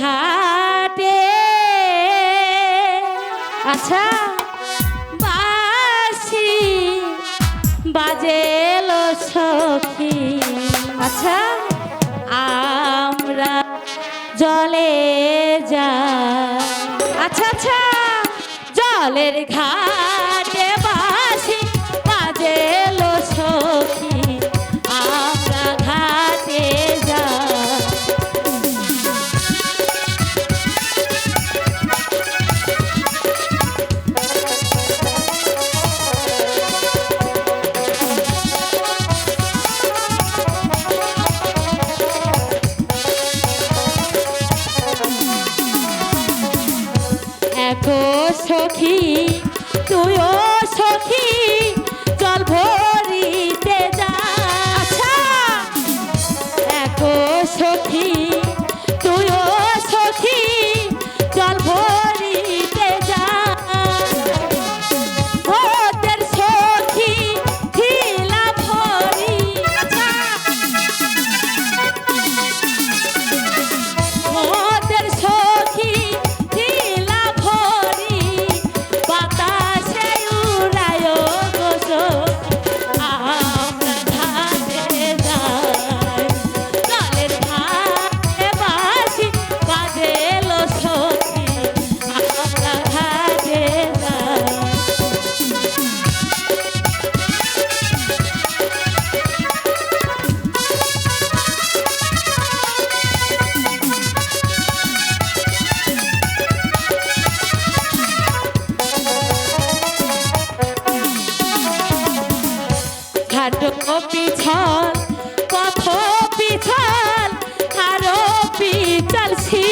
ঘাটে। আচ্ছা বাসি বাজেলো সখী। আচ্ছা আমরা জলে যা আচ্ছা আচ্ছা জলের ঘাটে একো সখী তুইও সখী জল ভরিতে যা। দেখো সখী ঘাটো পিছল পথ পিছল আরও পিছল সিঁড়ি